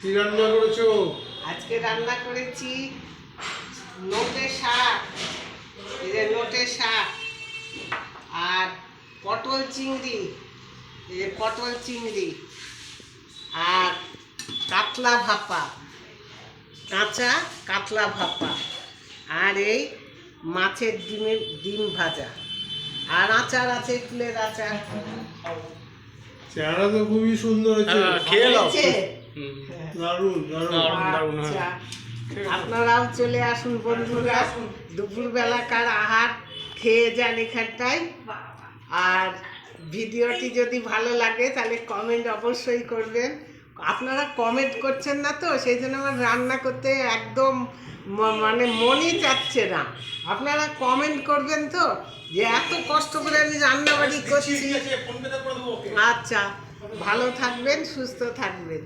কি রান্না করেছ? আজকে রান্না করেছি নোটে শাক এই যে নোটে শাক আর পটল চিংড়ি এই যে পটল চিংড়ি আর কাতলা ভাপা কাঁচা কাতলা ভাপা আর এই মাছের ডিমের ডিম ভাজা আর আচার আছে ফুলের আচার। চেহারা তো খুবই সুন্দর হয়েছে। হ্যাঁ, খেয়ে? দারুণ দারুণ দারুণ, দারুণ, হ্যাঁ। আচ্ছা। আপনারাও চলে আসুন বন্ধুরা। দুপুরবেলাকার আহার খেয়ে যান এখানটায়। আর ভিডিওটি যদি ভালো লাগে তাহলে কমেন্ট অবশ্যই করবেন। আপনারা কমেন্ট করছেন না তো সেই জন্য আমার রান্না করতে একদম মানে মনই চাচ্ছে না। আপনারা কমেন্ট করবেন তো যে এত কষ্ট করে আমি রান্নাবাড়ি করছি। আচ্ছা ভালো থাকবেন সুস্থ থাকবেন।